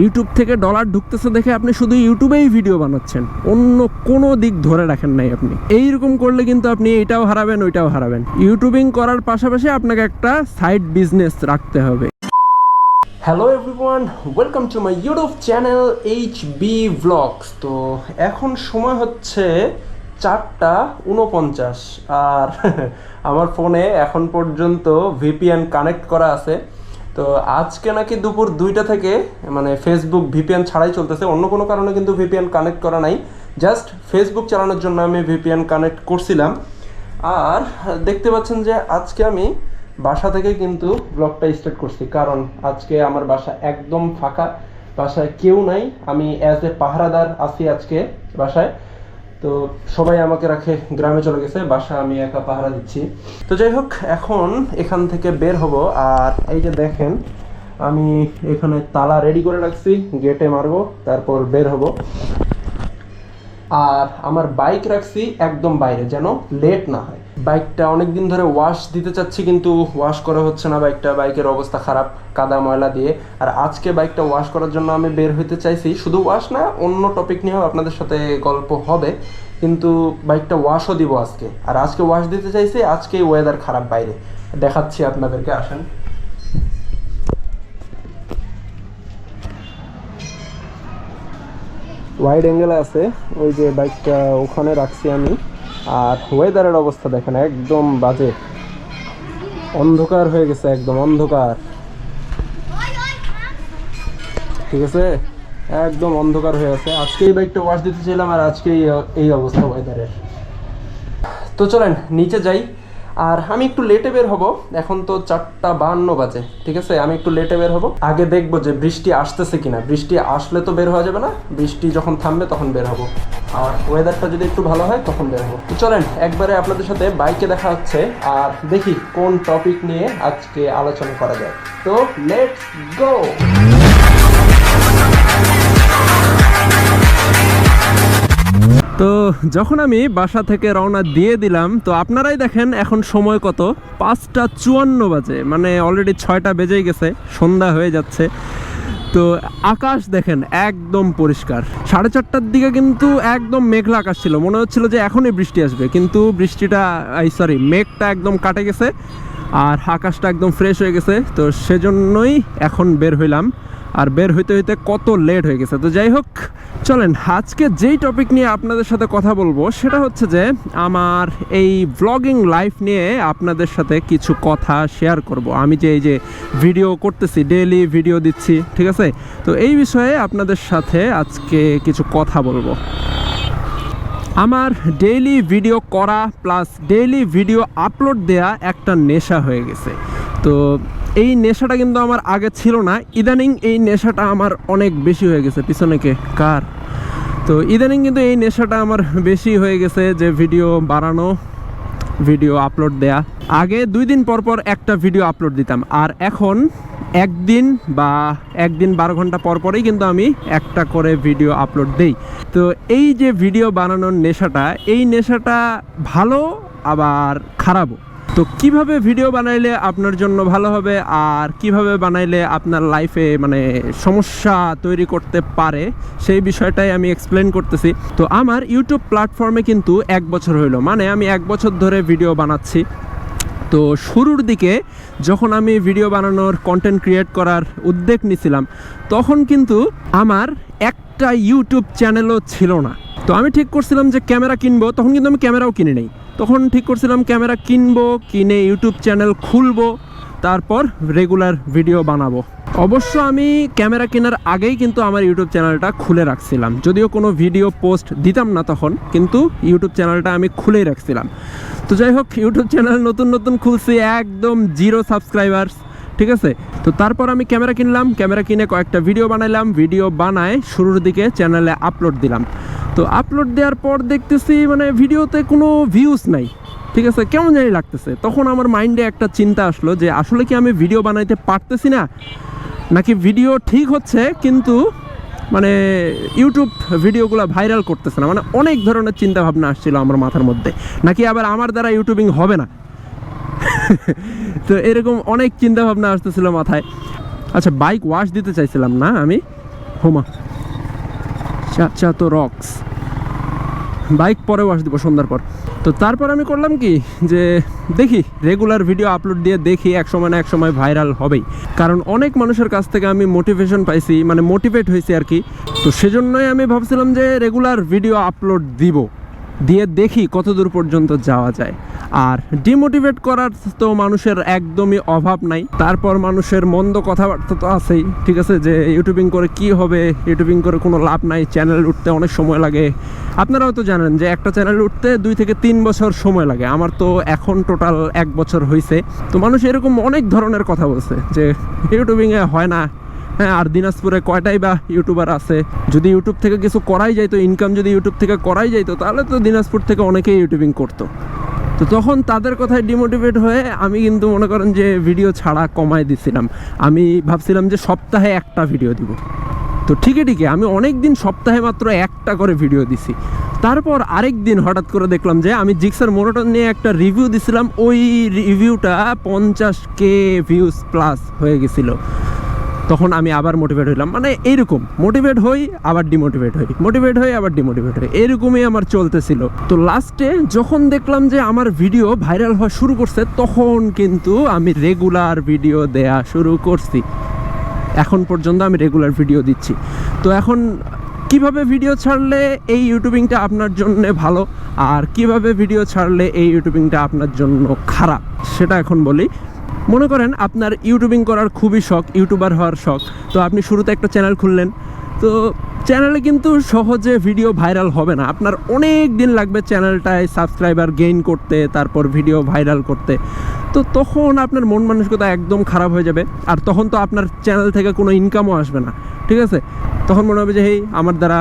YouTube থেকে dollar ঢুকতেছে দেখে আপনি শুধু ইউটিউবেই ভিডিও বানাচ্ছেন। অন্য কোনো দিক ধরে রাখেন নাই আপনি। এইরকম করলে কিন্তু আপনি এটাও হারাবেন, ওইটাও হারাবেন। ইউটিউবিং করার পাশাপাশি আপনাকে একটা সাইড বিজনেস রাখতে হবে। Hello everyone welcome to my YouTube channel H B vlogs তো এখন সময় হচ্ছে চারটা উনপঞ্চাশ। আর আমার ফোনে এখন পর্যন্ত ভিপিএন কানেক্ট করা আছে। তো আজকে নাকি দুপুর দুইটা থেকে মানে ফেসবুক ভিপিএন ছাড়াই চলতেছে। অন্য কোনো কারণে কিন্তু ভিপিএন কানেক্ট করা নাই। জাস্ট ফেসবুক চালানোর জন্য আমি ভিপিএন কানেক্ট করছিলাম। আর দেখতে পাচ্ছেন যে আজকে আমি বাসা থেকে কিন্তু ব্লগটা স্টার্ট করছি। কারণ আজকে আমার বাসা একদম ফাঁকা। বাসায় কেউ নাই। আমি অ্যাজ এ পাহারাদার আছি আজকে বাসায়। তো সবাই আমাকে রাখে, গ্রামে চলে গেছে, বাসা আমি একা পাহারা দিচ্ছি। তো যাই হোক, এখন এখান থেকে বের হব, আর এই যে দেখেন, আমি এখানে তালা রেডি করে রাখছি গেটে মারবো, তারপর বের হব। আর আমার বাইক রাখছি একদম বাইরে, যেন লেট না হয়। বাইকটা অনেক দিন ধরে ওয়াশ দিতে চাচ্ছি, কিন্তু ওয়াশ করা হচ্ছে না বাইকটা। বাইকের অবস্থা খারাপ, কাদা, ময়লা দিয়ে। আর আজকে বাইকটা ওয়াশ করার জন্য আমি বের হইতে চাইছি। শুধু ওয়াশ না, অন্য টপিক নিয়েও আপনাদের সাথে গল্প হবে। কিন্তু বাইকটা ওয়াশও দিব আজকে। আর আজকে ওয়াশ দিতে চাইছি, আজকে ওয়েদার খারাপ বাইরে। দেখাচ্ছি আপনাদেরকে, আসেন। ওয়াইড অ্যাঙ্গেল আছে, ওই যে বাইকটা ওখানে রাখছি আমি। আর ওয়েদারের অবস্থা দেখেন, একদম বাজে। অন্ধকার হয়ে গেছে, একদম অন্ধকার। ঠিক আছে? একদম অন্ধকার হয়ে গেছে আজকে এই বাইকটা ওয়াশ দিতে চাইলাম আর আজকে এই- অবস্থা ওয়েদারের তো চলেন, নিচে যাই। আর আমি একটু লেটে বের হব। এখন তো চারটা বান্ন বাজে, ঠিক আছে? আমি একটু লেটে বের হব। আগে দেখব যে বৃষ্টি আসতেছে কিনা। বৃষ্টি আসলে তো বের হওয়া যাবে না। বৃষ্টি যখন থামবে তখন বের হব। আর ওয়েদারটা যদি একটু ভালো হয় তখন বের হব। চলেন, একবারে আপনাদের সাথে বাইকে দেখা হচ্ছে। আর দেখি কোন টপিক নিয়ে আজকে আলোচনা করা যায়। তো লেটস গো তো যখন আমি বাসা থেকে রওনা দিয়ে দিলাম, তো আপনারাই দেখেন এখন সময় কত? পাঁচটা চুয়ান্ন বাজে মানে অলরেডি ছয়টা বেজেই গেছে, সন্ধ্যা হয়ে যাচ্ছে। তো আকাশ দেখেন একদম পরিষ্কার। সাড়ে চারটার দিকে কিন্তু একদম মেঘলা আকাশ ছিল, মনে হচ্ছিল যে এখনই বৃষ্টি আসবে, কিন্তু বৃষ্টিটা এই সরি মেঘটা একদম কাটে গেছে, আর আকাশটা একদম ফ্রেশ হয়ে গেছে। তো সেজন্যই এখন বের হইলাম। আর বের হইতে হইতে কত লেট হয়ে গেছে। তো যাই হোক, চলেন, আজকে যেই টপিক নিয়ে আপনাদের সাথে কথা বলব, সেটা হচ্ছে যে আমার এই ব্লগিং লাইফ নিয়ে আপনাদের সাথে কিছু কথা শেয়ার করব। আমি যে এই যে ভিডিও করতেছি ডেইলি ভিডিও দিচ্ছি, ঠিক আছে? তো এই বিষয়ে আপনাদের সাথে আজকে কিছু কথা বলব। আমার ডেইলি ভিডিও করা প্লাস ডেইলি ভিডিও আপলোড দেয়া একটা নেশা হয়ে গেছে। তো এই নেশাটা কিন্তু আমার আগে ছিল না। ইদানিং এই নেশাটা আমার অনেক বেশি হয়ে গেছে। পিছনে কে? কার? তো ইদানিং কিন্তু এই নেশাটা আমার বেশি হয়ে গেছে যে ভিডিও বানানো, ভিডিও আপলোড দেয়া। আগে দুই দিন পর পর একটা ভিডিও আপলোড দিতাম। আর এখন একদিন বা একদিন বারো ঘণ্টা পর পরেই কিন্তু আমি একটা করে ভিডিও আপলোড দেই। তো এই যে ভিডিও বানানোর নেশাটা, এই নেশাটা ভালো আবার খারাপও? তো কীভাবে ভিডিও বানাইলে আপনার জন্য ভালো হবে আর কীভাবে বানাইলে আপনার লাইফে মানে সমস্যা তৈরি করতে পারে, সেই বিষয়টাই আমি এক্সপ্লেন করতেছি। তো আমার ইউটিউব প্ল্যাটফর্মে কিন্তু এক বছর হইল মানে আমি এক বছর ধরে ভিডিও বানাচ্ছি। তো শুরুর দিকে যখন আমি ভিডিও বানানোর কন্টেন্ট ক্রিয়েট করার উদ্যোগ নিছিলাম, তখন কিন্তু আমার একটা ইউটিউব চ্যানেলও ছিল না। তো আমি ঠিক করছিলাম যে ক্যামেরা কিনবো, তখন কিন্তু আমি ক্যামেরাও কিনে নেই। তখন ঠিক করছিলাম ক্যামেরা কিনবো, কিনে ইউটিউব চ্যানেল খুলবো, তারপর রেগুলার ভিডিও বানাবো। অবশ্য আমি ক্যামেরা কেনার আগেই কিন্তু আমার ইউটিউব চ্যানেলটা খুলে রাখছিলাম। যদিও কোনো ভিডিও পোস্ট দিতাম না তখন, কিন্তু ইউটিউব চ্যানেলটা আমি খুলেই রাখছিলাম। তো যাই হোক, ইউটিউব চ্যানেল নতুন নতুন খুলছি, একদম জিরো সাবস্ক্রাইবার্স ঠিক আছে? তো তারপর আমি ক্যামেরা কিনলাম, ক্যামেরা কিনে কয়েকটা ভিডিও বানাইলাম ভিডিও বানায় শুরুর দিকে চ্যানেলে আপলোড দিলাম। তো আপলোড দেওয়ার পর দেখতেছি মানে ভিডিওতে কোনো ভিউজ নাই। ঠিক আছে? কেমন জানি লাগতেছে। তখন আমার মাইন্ডে একটা চিন্তা আসলো যে আসলে কি আমি ভিডিও বানাইতে পারতেছি না? নাকি ভিডিও ঠিক হচ্ছে, কিন্তু মানে ইউটিউব ভিডিওগুলো ভাইরাল করতেছে না? মানে অনেক ধরনের চিন্তা ভাবনা আসছিল আমার মাথার মধ্যে। নাকি আবার আমার দ্বারা ইউটিউবিং হবে না? তো এরকম অনেক চিন্তা ভাবনা আসতেছিল মাথায়। আচ্ছা বাইক ওয়াশ দিতে চাইছিলাম না আমি? হোমা। চাচা তো রক্স বাইক পরেও আস দিব সন্ধ্যার পর। তো তারপর আমি করলাম কি, যে দেখি রেগুলার ভিডিও আপলোড দিয়ে দেখি এক সময় না এক সময় ভাইরাল হবেই। কারণ অনেক মানুষের কাছ থেকে আমি মোটিভেশন পাইছি মানে মোটিভেট হয়েছি আর কি। তো সেজন্যই আমি ভাবছিলাম যে রেগুলার ভিডিও আপলোড দিব। দিয়ে দেখি কতদূর পর্যন্ত যাওয়া যায়। আর ডিমোটিভেট করার তো মানুষের একদমই অভাব নাই। তারপর মানুষের মন্দ কথাবার্তা তো আছেই, ঠিক আছে? যে ইউটিউবিং করে কি হবে? ইউটিউবিং করে কোনো লাভ নাই চ্যানেল উঠতে অনেক সময় লাগে। আপনারাও তো জানেন যে একটা চ্যানেল উঠতে দুই থেকে তিন বছর সময় লাগে। আমার তো এখন টোটাল এক বছর হয়েছে তো মানুষ এরকম অনেক ধরনের কথা বলছে যে ইউটিউবিংয়ে হয় না হ্যাঁ আর দিনাজপুরে কয়টাই বা ইউটিউবার আছে? যদি ইউটিউব থেকে কিছু করাই যাইতো ইনকাম যদি ইউটিউব থেকে করাই যাইতো তাহলে তো দিনাজপুর থেকে অনেকেই ইউটিউবিং করতো। তো তখন তাদের কথায় ডিমোটিভেট হয়ে আমি কিন্তু মনে করেন যে ভিডিও ছাড়া কমায় দিছিলাম। আমি ভাবছিলাম যে সপ্তাহে একটা ভিডিও দিব। তো ঠিকই ঠিকই, আমি অনেক দিন সপ্তাহে মাত্র একটা করে ভিডিও দিছি। তারপর আরেক দিন হঠাৎ করে দেখলাম যে আমি জিক্সার মোনোটন নিয়ে একটা রিভিউ দিছিলাম, ওই রিভিউটা পঞ্চাশ কে ভিউজ প্লাস হয়ে গেছিল। তখন আমি আবার মোটিভেট হইলাম। মানে এইরকম মোটিভেট হই, আবার ডিমোটিভেট হই। মোটিভেট হই, আবার ডিমোটিভেট হই। এরকমই আমার চলতেছিল। তো লাস্টে যখন দেখলাম যে আমার ভিডিও ভাইরাল হওয়া শুরু করছে, তখন কিন্তু আমি রেগুলার ভিডিও দেয়া শুরু করছি। এখন পর্যন্ত আমি রেগুলার ভিডিও দিচ্ছি। তো এখন কীভাবে ভিডিও ছাড়লে এই ইউটিউবিংটা আপনার জন্য ভালো, আর কীভাবে ভিডিও ছাড়লে এই ইউটিউবিংটা আপনার জন্য খারাপ, সেটা এখন বলি। মনে করেন আপনার ইউটিউবিং করার খুবই শখ ইউটিউবার হওয়ার শখ। তো আপনি শুরুতে একটা চ্যানেল খুললেন। তো চ্যানেলে কিন্তু সহজে ভিডিও ভাইরাল হবে না। আপনার অনেক দিন লাগবে চ্যানেলটায় সাবস্ক্রাইবার গেইন করতে, তারপর ভিডিও ভাইরাল করতে। তো তখন আপনার মন মানসিকতা একদম খারাপ হয়ে যাবে। আর তখন তো আপনার চ্যানেল থেকে কোনো ইনকামও আসবে না। ঠিক আছে? তখন মনে হবে যে, হেই, আমার দ্বারা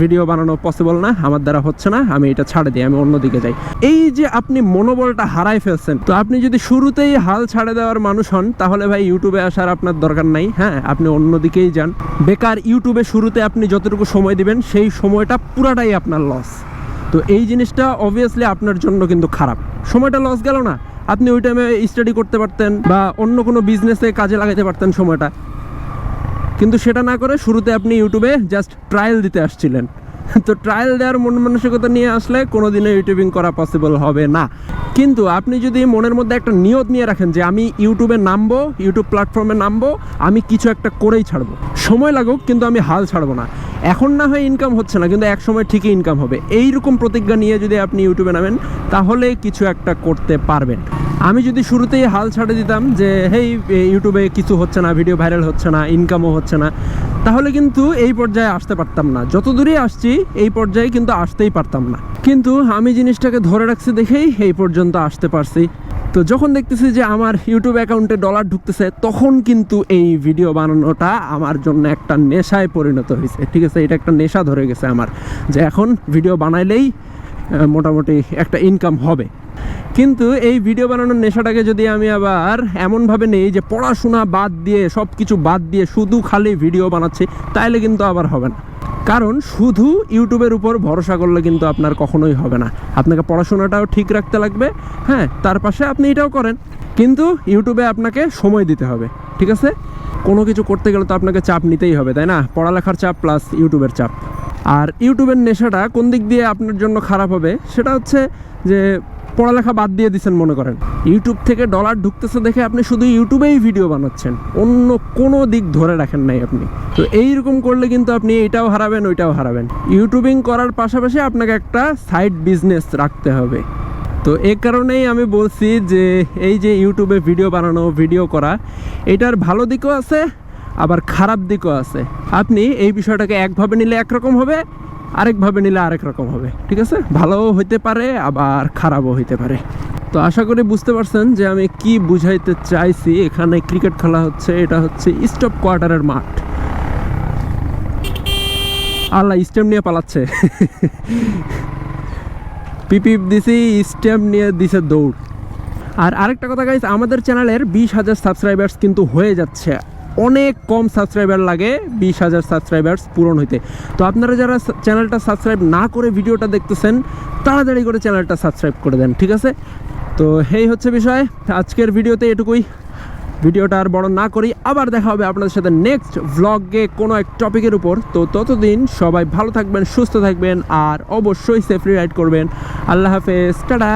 ভিডিও বানানো পসিবল না, আমার দ্বারা হচ্ছে না, আমি এটা ছাড়ে দিই, আমি অন্যদিকে যাই। এই যে আপনি মনোবলটা হারাই ফেলছেন, তো আপনি যদি শুরুতেই হাল ছাড়ে দেওয়ার মানুষ হন, তাহলে ভাই ইউটিউবে আসার আপনার দরকার নাই হ্যাঁ? আপনি অন্যদিকেই যান। বেকার ইউটিউবে শুরুতে আপনি যতটুকু সময় দিবেন, সেই সময়টা পুরাটাই আপনার লস তো এই জিনিসটা অবভিয়াসলি আপনার জন্য কিন্তু খারাপ। সময়টা লস গেল না। আপনি ওই টাইমে স্টাডি করতে পারতেন বা অন্য কোনো বিজনেসে কাজে লাগাতে পারতেন সময়টা। কিন্তু সেটা না করে শুরুতে আপনি ইউটিউবে জাস্ট ট্রায়াল দিতে আসছিলেন। তো ট্রায়াল দেওয়ার মন মানসিকতা নিয়ে আসলে কোনো দিনও ইউটিউবিং করা পসিবল হবে না। কিন্তু আপনি যদি মনের মধ্যে একটা নিয়ত নিয়ে রাখেন যে আমি ইউটিউবে নামবো ইউটিউব প্ল্যাটফর্মে নামবো, আমি কিছু একটা করেই ছাড়বো। সময় লাগুক, কিন্তু আমি হাল ছাড়বো না। এখন না হয় ইনকাম হচ্ছে না, কিন্তু এক সময় ঠিকই ইনকাম হবে। এইরকম প্রতিজ্ঞা নিয়ে যদি আপনি ইউটিউবে নামেন, তাহলে কিছু একটা করতে পারবেন। আমি যদি শুরুতেই হাল ছাড়ে দিতাম যে, হেই ইউটিউবে কিছু হচ্ছে না ভিডিও ভাইরাল হচ্ছে না ইনকামও হচ্ছে না তাহলে কিন্তু এই পর্যায়ে আসতে পারতাম না। যত দূরে আসছি, এই পর্যায়ে কিন্তু আসতেই পারতাম না। কিন্তু আমি জিনিসটাকে ধরে রাখছি দেখেই এই পর্যন্ত আসতে পারছি। তো যখন দেখতেছি যে আমার ইউটিউব অ্যাকাউন্টে ডলার ঢুকতেছে, তখন কিন্তু এই ভিডিও বানানোটা আমার জন্য একটা নেশায় পরিণত হয়েছে। ঠিক আছে, এটা একটা নেশা ধরে গেছে আমার। যে এখন ভিডিও বানাইলেই মোটামুটি একটা ইনকাম হবে। কিন্তু এই ভিডিও বানানোর নেশাটাকে যদি আমি আবার এমনভাবে নেই যে পড়াশোনা বাদ দিয়ে সব কিছু বাদ দিয়ে শুধু খালি ভিডিও বানাচ্ছি, তাইলে কিন্তু আবার হবে না। কারণ শুধু ইউটিউবের উপর ভরসা করলে কিন্তু আপনার কখনোই হবে না। আপনাকে পড়াশোনাটাও ঠিক রাখতে লাগবে হ্যাঁ তার পাশে আপনি এটাও করেন। কিন্তু ইউটিউবে আপনাকে সময় দিতে হবে, ঠিক আছে? কোনো কিছু করতে গেলে তো আপনাকে চাপ নিতেই হবে, তাই না? পড়ালেখার চাপ প্লাস ইউটিউবের চাপ। আর ইউটিউবের নেশাটা কোন দিক দিয়ে আপনার জন্য খারাপ হবে, সেটা হচ্ছে যে পড়ালেখা বাদ দিয়ে দিচ্ছেন মনে করেন। ইউটিউব থেকে ডলার ঢুকতেছে দেখে আপনি শুধু ইউটিউবেই ভিডিও বানাচ্ছেন। অন্য কোনো দিক ধরে রাখেন নাই আপনি। তো এইরকম করলে কিন্তু আপনি এটাও হারাবেন, ওইটাও হারাবেন। ইউটিউবিং করার পাশাপাশি আপনাকে একটা সাইড বিজনেস রাখতে হবে। তো এই কারণেই আমি বলছি যে, এই যে ইউটিউবে ভিডিও বানানো ভিডিও করা, এটার ভালো দিকও আছে, আবার খারাপ দিকও আছে। আপনি এই বিষয়টাকে একভাবে নিলে একরকম হবে আরেকভাবে নিলে আরেক রকম হবে, ঠিক আছে? ভালোও হইতে পারে, আবার খারাপও হইতে পারে। তো আশা করি বুঝতে পারছেন যে আমি কি বুঝাইতে চাইছি। এখানে ক্রিকেট খেলা হচ্ছে, এটা হচ্ছে স্টপ কোয়ার্টারের মাঠ। আল্লাহ স্টেম নিয়ে পালাচ্ছে। পিপিপ দিছি স্টেম নিয়ে দিছে দৌড়। আর আরেকটা কথা গাইজ আমাদের চ্যানেলের বিশ হাজার সাবস্ক্রাইবার্স কিন্তু হয়ে যাচ্ছে। অনেক কম সাবস্ক্রাইবার লাগে, বিশ হাজার সাবস্ক্রাইবার্স পূরণ হইতে। তো আপনারা যারা চ্যানেলটা সাবস্ক্রাইব না করে ভিডিওটা দেখতেছেন, তাড়াতাড়ি করে চ্যানেলটা সাবস্ক্রাইব করে দেন, ঠিক আছে? তো এই হচ্ছে বিষয়। আজকের ভিডিওতে এটুকুই। ভিডিওটা আর বড় না করি, আবার দেখা হবে আপনাদের সাথে নেক্সট ভ্লগে কোনো এক টপিকের উপর। তো ততদিন সবাই ভালো থাকবেন, সুস্থ থাকবেন, আর অবশ্যই সেফলি রাইড করবেন। আল্লাহ হাফেজ, টাটা!